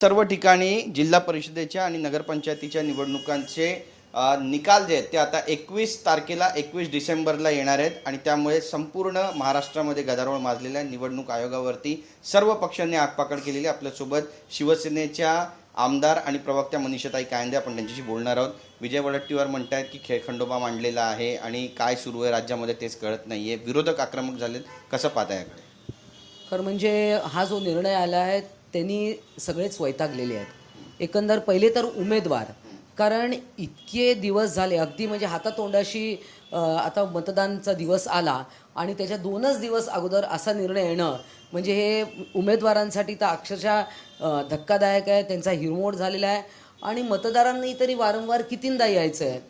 सर्व ठिकाणी जिल्हा परिषदेच्या आणि नगरपंचायतीच्या निवडणुकांचे निकाल जे आहेत ते आता एकवीस तारखेला एकवीस डिसेंबरला येणार आहेत आणि त्यामुळे संपूर्ण महाराष्ट्रामध्ये गदारोळ माजलेल्या निवडणूक आयोगावरती सर्व पक्षांनी आगपाकड केलेली आहे. आपल्यासोबत शिवसेनेच्या आमदार आणि प्रवक्त्या मनीषाताई कायंदे आपण त्यांच्याशी बोलणार आहोत. विजय वडट्टीवार आहेत की खेळखंडोबा मांडलेला आहे आणि काय सुरू आहे राज्यामध्ये तेच कळत नाही आहे विरोधक आक्रमक झालेत. कसं पाहता याकडे? खरं म्हणजे हा जो निर्णय आला आहे त्यांनी सगळेच वैतागलेले आहेत. एकंदर पहिले तर उमेदवार. कारण इतके दिवस झाले अगदी म्हणजे हातातोंडाशी आता मतदानचा दिवस आला आणि त्याच्या दोनच दिवस अगोदर असा निर्णय येणं म्हणजे हे उमेदवारांसाठी तर अक्षरशः धक्कादायक आहे त्यांचा हिरमोड झालेला आहे. आणि मतदारांनी तरी वारंवार कितींदा यायचं आहे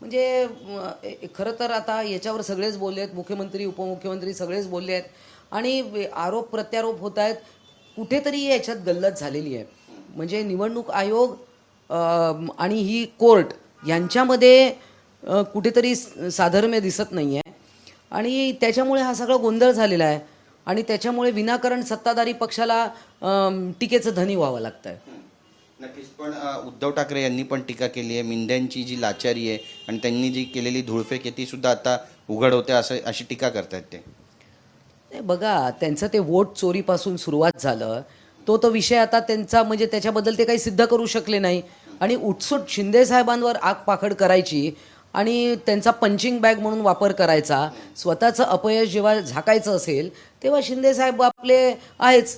म्हणजे खरं तर आता याच्यावर सगळेच बोलले आहेत मुख्यमंत्री उपमुख्यमंत्री सगळेच बोलले आहेत आणि आरोप प्रत्यारोप होत आहेत. कुठेतरी याच्यात गल्लत झालेली आहे. म्हणजे निवडणूक आयोग आणि ही कोर्ट यांच्यामध्ये कुठेतरी साधर्म्य दिसत नाही आहे आणि त्याच्यामुळे हा सगळा गोंधळ झालेला आहे. आणि त्याच्यामुळे विनाकारण सत्ताधारी पक्षाला टीकेचं धनी व्हावं लागतं आहे नक्कीच पण उद्धव ठाकरे यांनी पण टीका केली आहे. मिंद्यांची जी लाचारी आहे आणि त्यांनी जी केलेली धुळफेक आहे ती सुद्धा आता उघड होते असं अशी टीका करतायत ते. नाही बघा त्यांचं ते वोट चोरीपासून सुरुवात झालं. तो तो विषय आता त्यांचा म्हणजे त्याच्याबद्दल ते काही सिद्ध करू शकले नाही. आणि उठसूट शिंदे साहेबांवर आग पाखड करायची आणि त्यांचा पंचिंग बॅग म्हणून वापर करायचा स्वतःचं अपयश जेव्हा झाकायचं असेल तेव्हा शिंदे साहेब आपले आहेच.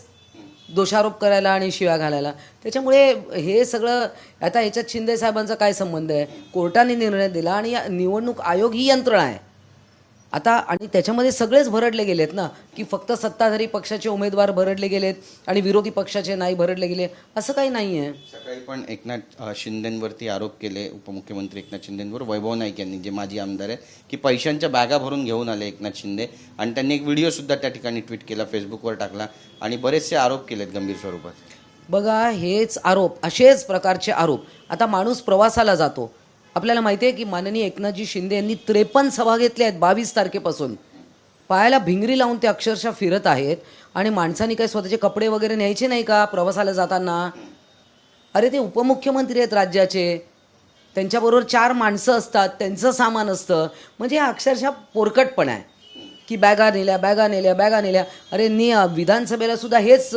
दोषारोप करायला आणि शिव्या घालायला. त्याच्यामुळे हे सगळं आता ह्याच्यात शिंदे साहेबांचा काय संबंध आहे? कोर्टाने निर्णय दिला आणि निवडणूक आयोग ही यंत्रणा आहे. आता आणि त्याच्यामध्ये सगळेच भरडले गेलेत ना की फक्त सत्ताधारी पक्षाचे उमेदवार भरडले गेलेत आणि विरोधी पक्षाचे नाही भरडले गेले असं काही नाही आहे सकाळी पण एकनाथ शिंदेंवरती आरोप केले उपमुख्यमंत्री एकनाथ शिंदेंवर वैभव नाईक यांनी जे माजी आमदार आहेत की पैशांच्या बॅगा भरून घेऊन आले एकनाथ शिंदे. आणि त्यांनी एक व्हिडिओसुद्धा त्या ठिकाणी ट्विट केला फेसबुकवर टाकला आणि बरेचसे आरोप केलेत गंभीर स्वरूपात. बघा हेच आरोप असेच प्रकारचे आरोप. आता माणूस प्रवासाला जातो. आपल्याला माहिती आहे की माननीय एकनाथजी शिंदे यांनी त्रेपन्न सभा घेतल्या आहेत बावीस तारखेपासून. पायाला भिंगरी लावून ते अक्षरशः फिरत आहेत. आणि माणसांनी काही स्वतःचे कपडे वगैरे न्यायचे नाही का प्रवासाला जाताना? अरे ते उपमुख्यमंत्री आहेत राज्याचे. त्यांच्याबरोबर चार माणसं असतात त्यांचं सामान असतं. म्हणजे हा अक्षरशः पोरकटपणा आहे. की बॅगा नेल्या बॅगा नेल्या बॅगा नेल्या. अरे नी विधानसभेला सुद्धा हेच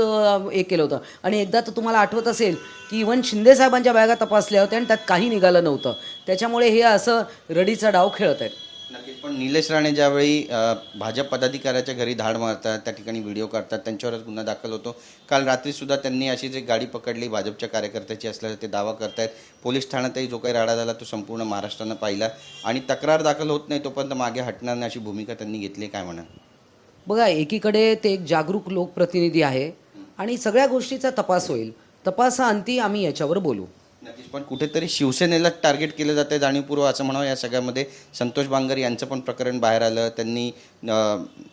हे केलं होतं. आणि एकदा तर तुम्हाला आठवत असेल की इवन शिंदेसाहेबांच्या बॅगा तपासल्या होत्या आणि त्यात काही निघालं नव्हतं. त्याच्यामुळे हे असं रडीचा डाव खेळत आहेत. नक्कीच. पण निलेश राणे ज्यावेळी भाजप पदाधिकाऱ्याच्या घरी धाड मारतात त्या ठिकाणी व्हिडिओ काढतात त्यांच्यावरच गुन्हा दाखल होतो. काल रात्रीसुद्धा त्यांनी अशी जी गाडी पकडली भाजपच्या कार्यकर्त्याची असल्याचा ते दावा करतायत. पोलीस ठाण्यातही जो काही राडा झाला तो संपूर्ण महाराष्ट्रानं पाहिला आणि तक्रार दाखल होत नाही तोपर्यंत मागे हटणार नाही अशी भूमिका त्यांनी घेतली काय म्हणा बघा एकीकडे ते एक जागरूक लोकप्रतिनिधी आहे आणि सगळ्या गोष्टीचा तपास होईल. तपासाअंती आम्ही याच्यावर बोलू. नक्कीच पण कुठेतरी शिवसेनेला टार्गेट केलं जातं आहे जाणीवपूर्व असं म्हणावं या सगळ्यामध्ये. संतोष बांगर यांचं पण प्रकरण बाहेर आलं. त्यांनी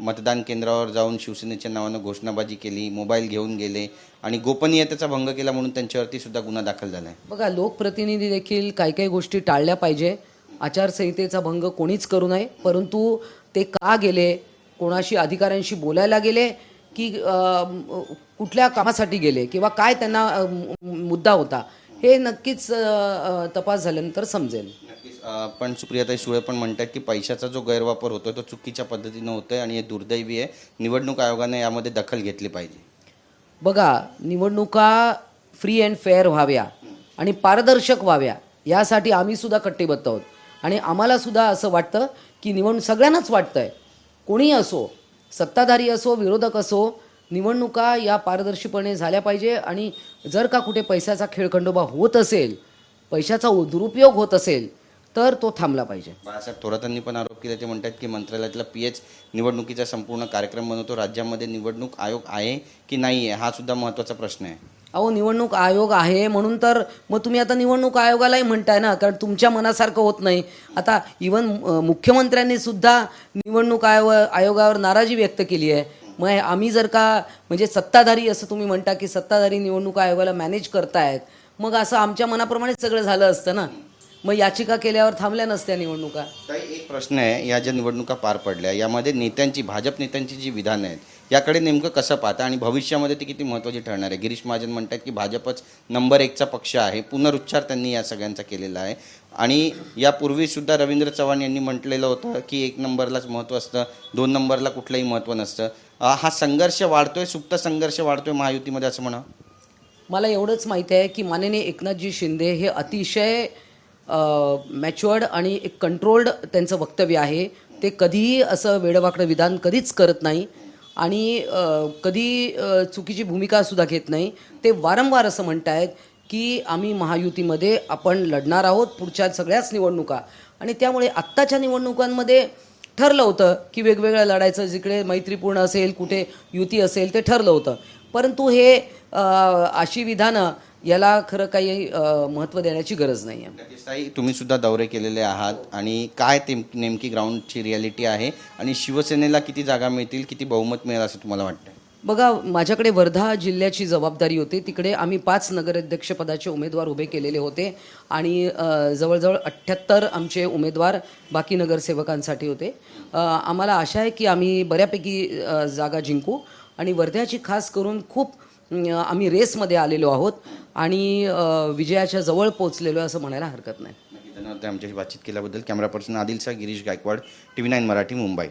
मतदान केंद्रावर जाऊन शिवसेनेच्या नावानं घोषणाबाजी केली मोबाईल घेऊन गेले आणि गोपनीयतेचा भंग केला म्हणून त्यांच्यावरती सुद्धा गुन्हा दाखल झाला आहे बघा लोकप्रतिनिधी देखील काही काही गोष्टी टाळल्या पाहिजे. आचारसंहितेचा भंग कोणीच करू नये परंतु ते का गेले कोणाशी अधिकाऱ्यांशी बोलायला गेले की कुठल्या कामासाठी गेले किंवा काय त्यांना मुद्दा होता हे नक्कीच तपास झाल्यानंतर समजेल. नक्कीच. पण सुप्रियाताई सुळे पण म्हणतात की पैशाचा जो गैरवापर होतोय तो चुकीच्या पद्धतीनं होतोय आणि हे दुर्दैवी आहे. निवडणूक आयोगाने यामध्ये दखल घेतली पाहिजे. बघा निवडणुका फ्री अँड फेअर व्हाव्या आणि पारदर्शक व्हाव्या यासाठी आम्ही सुद्धा कट्टेबद्ध आहोत. आणि आम्हाला सुद्धा असं वाटतं की निवडणूक सगळ्यांनाच वाटतं आहे कोणीही असो सत्ताधारी असो विरोधक असो निवडणुका या पारदर्शीपणे झाल्या पाहिजे आणि जर का कुठे पैशाचा खेळखंडोबा होत असेल पैशाचा दुरुपयोग होत असेल तर तो थांबला पाहिजे. बाळासाहेब थोरातांनी पण आरोप केले ते म्हणतात की मंत्रालयातला पी एच निवडणुकीचा संपूर्ण कार्यक्रम बनवतो. राज्यामध्ये निवडणूक आयोग आहे की नाही आहे हा सुद्धा महत्त्वाचा प्रश्न आहे. अहो निवडणूक आयोग आहे म्हणून तर मग तुम्ही आता निवडणूक आयोगालाही म्हणताय ना कारण तुमच्या मनासारखं होत नाही. आता इवन मुख्यमंत्र्यांनी सुद्धा निवडणूक आयोग आयोगावर नाराजी व्यक्त केली आहे. मग आम्ही जर का म्हणजे सत्ताधारी असं तुम्ही म्हणता की सत्ताधारी निवडणूक आयोगाला मॅनेज करतायत मग असं आमच्या मनाप्रमाणेच सगळं झालं असतं ना? मग याचिका केल्यावर थांबल्या नसत्या निवडणुका. ताई प्रश्न आहे या ज्या निवडणुका पार पडल्या यामध्ये नेत्यांची भाजप नेत्यांची जी विधानं आहेत याकडे नेमकं कसं पाहता? आणि भविष्यामध्ये ती किती महत्त्वाची ठरणार आहे? गिरीश महाजन म्हणतात की भाजपच नंबर एकचा पक्ष आहे. पुनरुच्चार त्यांनी या सगळ्यांचा केलेला आहे. आणि यापूर्वीसुद्धा रवींद्र चव्हाण यांनी म्हटलेलं होतं की एक नंबरलाच महत्त्व असतं दोन नंबरला कुठलंही महत्त्व नसतं. हा संघर्ष वाढतोय सुप्त संघर्ष वाढतोय महायुतीमध्ये असं म्हणा मला एवढंच माहिती आहे की माननीय एकनाथजी शिंदे हे अतिशय मॅच्युअर्ड आणि एक कंट्रोल्ड त्यांचं वक्तव्य आहे. ते कधीही असं वेडवाकडं विधान कधीच करत नाही. आणि कधी चुकीची भूमिकासुद्धा घेत नाही. ते वारंवार असं म्हणत आहेत की आम्ही महायुतीमध्ये आपण लढणार आहोत पुढच्या सगळ्याच निवडणुका. आणि त्यामुळे आत्ताच्या निवडणुकांमध्ये ठरलं होतं की वेगवेगळं लढायचं जिकडे मैत्रीपूर्ण असेल कुठे युती असेल ते ठरलं होतं. परंतु हे अशी विधानं याला खरं काही महत्त्व देण्याची गरज नाही आहे तुम्ही सुद्धा दौरे केलेले आहात आणि काय ते नेमकी ग्राउंडची रियालिटी आहे आणि शिवसेनेला किती जागा मिळतील किती बहुमत मिळेल असं तुम्हाला वाटतं बघा माझ्याकडे वर्धा जिल्ह्याची जबाबदारी होती. तिकडे आम्ही पाच नगराध्यक्षपदाचे उमेदवार उभे केलेले होते आणि जवळजवळ अठ्ठ्याहत्तर आमचे उमेदवार बाकी नगरसेवकांसाठी होते. आम्हाला आशा आहे की आम्ही बऱ्यापैकी जागा जिंकू आणि वर्ध्याची खास करून खूप आम्ही रेसमध्ये आलेलो आहोत आणि विजयाच्या जवळ पोचलेलो आहे असं म्हणायला हरकत नाही. धन्यवाद. आमच्याशी बातचीत केल्याबद्दल camera person आदिलसा Girish Gaikwad T V nine Marathi Mumbai.